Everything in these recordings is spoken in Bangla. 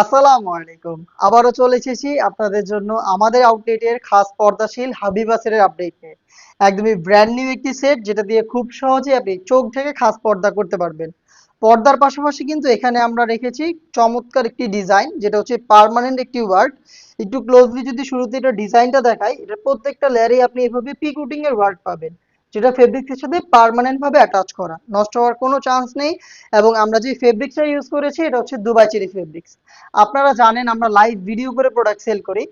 আসসালামু আলাইকুম। আবারও চলে এসেছি আপনাদের জন্য আমাদের আউটলেটের খাস পর্দাশীল হাবিবাসের আপডেট একদমই ব্র্যান্ড নিউ একটি সেট যেটা দিয়ে খুব সহজে আপনি চোখ থেকে খাস পর্দা করতে পারবেন। পর্দার পাশাপাশি কিন্তু এখানে আমরা রেখেছি চমৎকার একটি ডিজাইন যেটা হচ্ছে পার্মানেন্ট একটি ওয়ার্ক একটু ক্লোজলি যদি শুরুতে এটা ডিজাইনটা দেখাই, এটা প্রত্যেকটা লেয়ারে আপনি এভাবে পিকুটিং এর ওয়ার্ক পাবেন। যেটা ফেব্রিক্সের সাথে পার্মানেন্ট ভাবে অ্যাটাচ করা। নষ্ট হওয়ার কোনো চান্স নেই এবং আমরা যে ফেব্রিক্সটা ইউজ করেছি, এটা হচ্ছে দুবাই চেরি ফেব্রিক্স আপনারা জানেন, আমরা লাইভ ভিডিও করে প্রোডাক্ট সেল করি।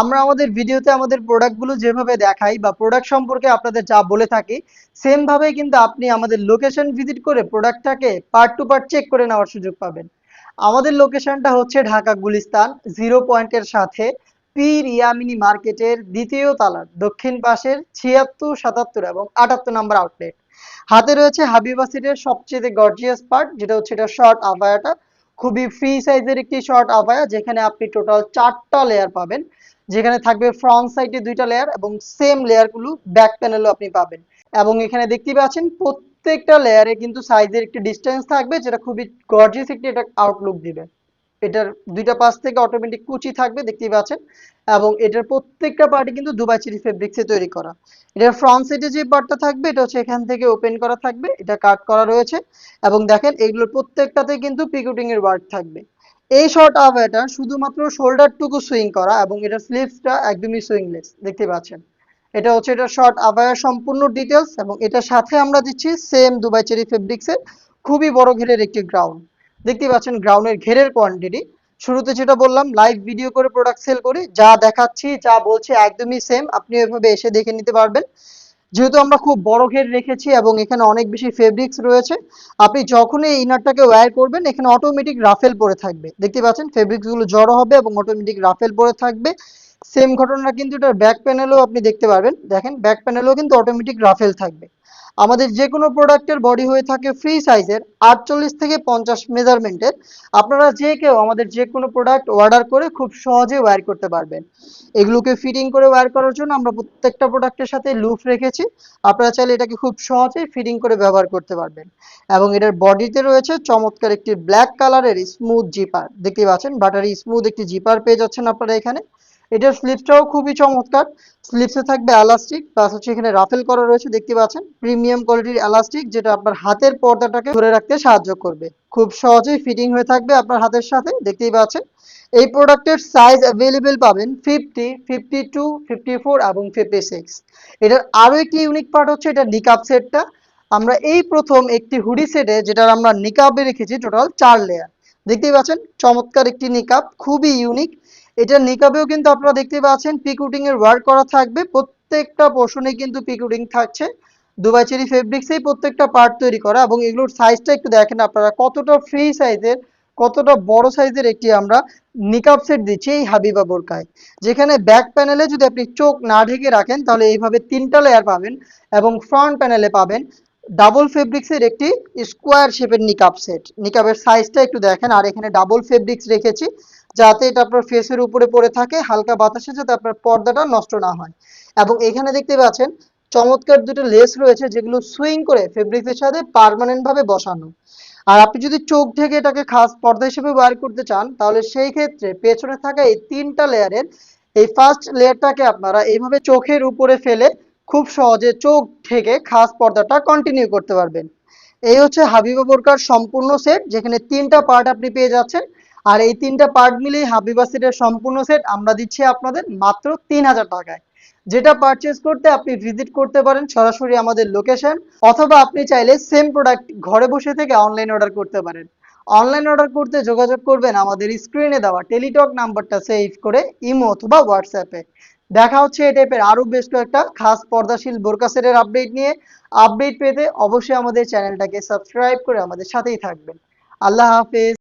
আমরা আমাদের ভিডিওতে আমাদের প্রোডাক্টগুলো যেভাবে দেখাই বা প্রোডাক্ট সম্পর্কে আপনাদের যা বলে থাকি সেম ভাবে কিন্তু আপনি আমাদের লোকেশন ভিজিট করে প্রোডাক্টটাকে পার্ট টু পার্ট চেক করে নেওয়ার সুযোগ পাবেন। আমাদের লোকেশনটা হচ্ছে ঢাকা গুলিস্তান জিরো পয়েন্টের সাথে। পীর ইয়ামিনী মার্কেটের দ্বিতীয় তালার দক্ষিণ পাশের ছিয়াত্তর, সাতাত্তর এবং আটাত্তর নাম্বার আউটলেট হাতে রয়েছে হাবিবা সিটের সবচেয়ে গর্জিয়াস পার্ট যেটা হচ্ছে এটা শর্ট আবায়াটা খুবই ফ্রি সাইজের একটি শর্ট আবায়া যেখানে আপনি টোটাল চারটা লেয়ার পাবেন। যেখানে থাকবে ফ্রন্ট সাইডে দুইটা লেয়ার এবং সেম লেয়ারগুলো ব্যাক প্যানেলও আপনি পাবেন। এবং এখানে দেখতে পাচ্ছেন প্রত্যেকটা লেয়ারে কিন্তু সাইজের একটি ডিস্টেন্স থাকবে, যেটা খুবই গর্জিয়াস একটি এটা আউটলুক দিবে। এটার দুইটা পাশ থেকে অটোমেটিক কুচি থাকবে, দেখতেই পাচ্ছেন। এবং এটার প্রত্যেকটা পার্টি কিন্তু দুবাই চিরি ফেব্রিক্সে তৈরি করা। এটার ফ্রন্ট সাইডে যে পার্টটা থাকবে, এটা হচ্ছে এখান থেকে ওপেন করা থাকবে, এটা কাট করা রয়েছে। এবং দেখেন, এগুলোর প্রত্যেকটাতে কিন্তু পিকুটিং এর ওয়ার্ক থাকবে। এই শর্ট আবায়াটা শুধুমাত্র শোল্ডারটুকু সুইং করা এবং এটার স্লিভসটা একদমই সুইংলেস দেখতে পাচ্ছেন। এটা হচ্ছে এটা শর্ট আবায়ার সম্পূর্ণ ডিটেলস এবং এটার সাথে আমরা দিচ্ছি সেম দুবাই চেরি ফেব্রিক্সের খুবই বড় ঘেরের একটি গ্রাউন্ড দেখতে পাচ্ছেন গ্রাউন্ডের ঘেরের কোয়ান্টিটি শুরুতে যেটা বললাম লাইভ ভিডিও করে প্রোডাক্ট সেল করি, যা দেখাচ্ছি, যা বলছি একদমই সেম আপনি এভাবে এসে দেখে নিতে পারবেন। যেহেতু আমরা খুব বড় ঘের রেখেছি এবং এখানে অনেক বেশি ফেব্রিক্স রয়েছে, আপনি যখনই ইনারটাকে ওয়্যার করবেন, এখানে অটোমেটিক রাফেল পরে থাকবে। দেখতে পাচ্ছেন ফেব্রিক্সগুলো জড়ো হবে এবং অটোমেটিক রাফেল পরে থাকবে। সেম ঘটনা কিন্তু এটার ব্যাক প্যানেলও আপনি দেখতে পারবেন। দেখেন ব্যাক প্যানেলও কিন্তু অটোমেটিক রাফেল থাকবে। আমাদের যে কোনো প্রোডাক্টের বডি হয়ে থাকে ফ্রি সাইজের আটচল্লিশ থেকে পঞ্চাশ মেজারমেন্টের আপনারা যে কেউ আমাদের যে কোনো প্রোডাক্ট অর্ডার করে খুব সহজে ওয়্যার করতে পারবেন। এগুলোকে ফিটিং করে ওয়্যার করার জন্য আমরা প্রত্যেকটা প্রোডাক্টের সাথে লুফ রেখেছি। আপনারা চাইলে এটাকে খুব সহজেই ফিটিং করে ব্যবহার করতে পারবেন। এবং এটার বডিতে রয়েছে চমৎকার একটি ব্ল্যাক কালারের স্মুথ জিপার দেখতে পাচ্ছেন? বাটারি স্মুথ একটি জিপার পেয়ে যাচ্ছেন আপনারা এখানে। এটার স্লিপসটাও খুবই চমৎকার। স্লিপসে থাকবে এলাস্টিক প্লাস হচ্ছে এখানে রাফেল করা রয়েছে, দেখতে পাচ্ছেন। প্রিমিয়াম কোয়ালিটির এলাস্টিক, যেটা আপনার হাতের পর্দাটাকে ধরে রাখতে সাহায্য করবে। খুব সহজেই ফিটিং হয়ে থাকবে আপনার হাতের সাথে, দেখতেই পাচ্ছেন। এই প্রোডাক্টের সাইজ অ্যাভেলেবেল পাবেন fifty fifty two fifty four এবং ফিফটি সিক্স এটার আরও একটি ইউনিক পার্ট হচ্ছে এটা নিকাপ সেটটা আমরা এই প্রথম একটি হুডি সেটে যেটার আমরা নিকাবে রেখেছি টোটাল চার লেয়ার দেখতেই পাচ্ছেন, চমৎকার একটি নিকাপ খুবই ইউনিক এটা নিকাবেও কিন্তু আপনারা দেখতে পাচ্ছেন পিকুটিং এর ওয়ার্ক করা থাকবে। প্রত্যেকটা পোর্শনে কিন্তু পিকুটিং থাকছে। দুবাই চেরি ফেব্রিক্সেই প্রত্যেকটা পার্ট তৈরি করা এবং এগুলোর সাইজটা একটু দেখেন আপনারা, কতটা ফ্রি সাইজের কতটা বড় সাইজের একটি আমরা নিকাব সেট দিচ্ছি এই হাবিবা বোরকায়। যেখানে ব্যাক প্যানেলে যদি আপনি চোখ না ঢেকে রাখেন, তাহলে এইভাবে তিনটা লেয়ার পাবেন এবং ফ্রন্ট প্যানেলে পাবেন ডাবল ফেব্রিক্সের একটি স্কোয়ার শেপের নিকাব সেট নিকাবের সাইজটা একটু দেখেন, আর এখানে ডাবল ফেব্রিক্স রেখেছি। যাতে এটা আপনার ফেসের উপরে পড়ে থাকে, হালকা বাতাসে যাতে আপনার পর্দাটা নষ্ট না হয়। এবং এখানে দেখতে পাচ্ছেন, চমৎকার দুটো লেস রয়েছে যেগুলো সুইং করে ফেব্রিক্সের সাথে পার্মানেন্ট ভাবে বসানো। আর আপনি যদি চোখ থেকে এটাকে খাস পর্দা হিসেবে বার করতে চান, তাহলে সেই ক্ষেত্রে পেছনে থাকা এই তিনটা লেয়ারের এই ফার্স্ট লেয়ারটাকে আপনারা এইভাবে চোখের উপরে ফেলে খুব সহজে চোখ থেকে খাস পর্দাটা কন্টিনিউ করতে পারবেন। এই হচ্ছে হাবিবা বোরকার সম্পূর্ণ সেট যেখানে তিনটা পার্ট আপনি পেয়ে যাচ্ছেন। আর এই তিনটা পার্ট মিলিয়ে হাবিবা সেটের সম্পূর্ণ সেট আমরা দিচ্ছি আপনাদের মাত্র তিন হাজার টাকায়। যেটা পারচেজ করতে আপনি ভিজিট করতে পারেন সরাসরি আমাদের লোকেশন অথবা আপনি চাইলে সেম প্রোডাক্ট ঘরে বসে থেকে অনলাইন অর্ডার করতে পারেন। অনলাইন অর্ডার করতে যোগাযোগ করবেন আমাদের স্ক্রিনে দেওয়া টেলিটক নাম্বারটা সেভ করে ইমো অথবা হোয়াটসঅ্যাপে দেখা হচ্ছে এই টাইপের আরও বেশ কয়েকটা খাস পর্দাশীল বোরকা সেটের আপডেট নিয়ে। আপডেট পেতে অবশ্যই আমাদের চ্যানেলটাকে সাবস্ক্রাইব করে আমাদের সাথেই থাকবেন। আল্লাহ হাফেজ।